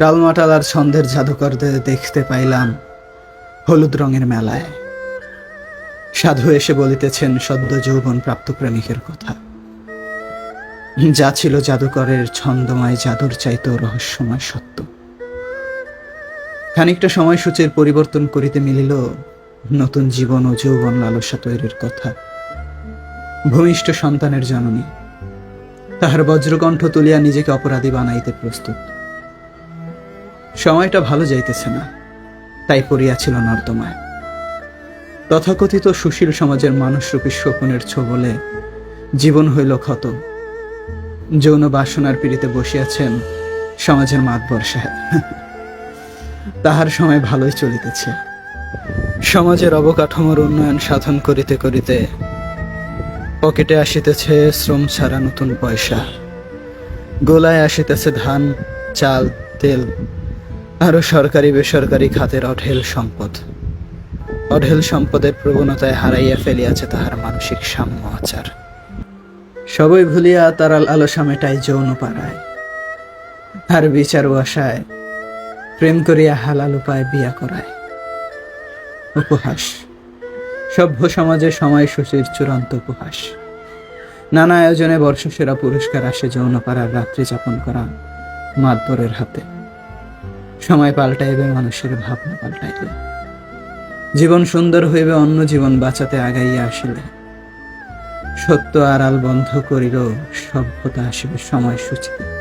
টালমাটাল আর ছন্দের জাদুকরদের দেখতে পাইলাম হলুদ রঙের মেলায়। সাধু এসে বলিতেছেন, সদ্য যৌবন প্রাপ্ত প্রেমিকের কথা। যা ছিল জাদুকরের ছন্দময় জাদুর চাইতেও রহস্যময় সত্য। খানিকটা সময়সূচির পরিবর্তন করিতে মিলিল নতুন জীবন ও যৌবন লালসা তৈরির কথা। ভূমিষ্ঠ সন্তানের জননী, তাহার বজ্রকণ্ঠ তুলিয়া নিজেকে অপরাধী বানাইতে প্রস্তুত। সময়টা ভালো যাইতেছে না। তাই পড়িয়াছিল নর্দমায়। তথাকথিত সুশীল সমাজের মানুষরূপী শকুনের ছোবলে জীবন হইল ক্ষত যৌন বাসনার পিড়িতে বসিয়াছেন সমাজের মাতবর সাহেব। তাহার সময় ভালোই চলিতেছে। সমাজের অবকাঠামোর উন্নয়ন সাধন করিতে করিতে পকেটে আসিতেছে শ্রম ছাড়া নতুন পয়সা। গোলায় আসিতেছে ধান, চাল, তেল আরও সরকারি বেসরকারি খাতের অঢেল সম্পদ। অঢেল সম্পদের প্রবণতায় হারাইয়া ফেলিয়াছে তাহার মানসিক সাম্য আচার। সবই ভুলিয়া তারা আলসা মেটায় যৌন পাড়ায় আর বিচার আশায় প্রেম করিয়া হালাল উপায় বিয়া করায়। উপহাস। সভ্য সমাজে সময়সূচির চূড়ান্ত উপহাস। নানা আয়োজনে বর্ষসেরা পুরস্কার আসে যৌনপাড়ার রাত্রি যাপন করা মাতবরের হাতে। সময় পাল্টাইবে, মানুষের ভাবনা পাল্টাইবে। জীবন সুন্দর হইবে, অন্য জীবন বাঁচাতে আগাইয়া আসিলে। সত্য আড়াল বন্ধ করিল সভ্যতা আসিবে সময়সূচিতে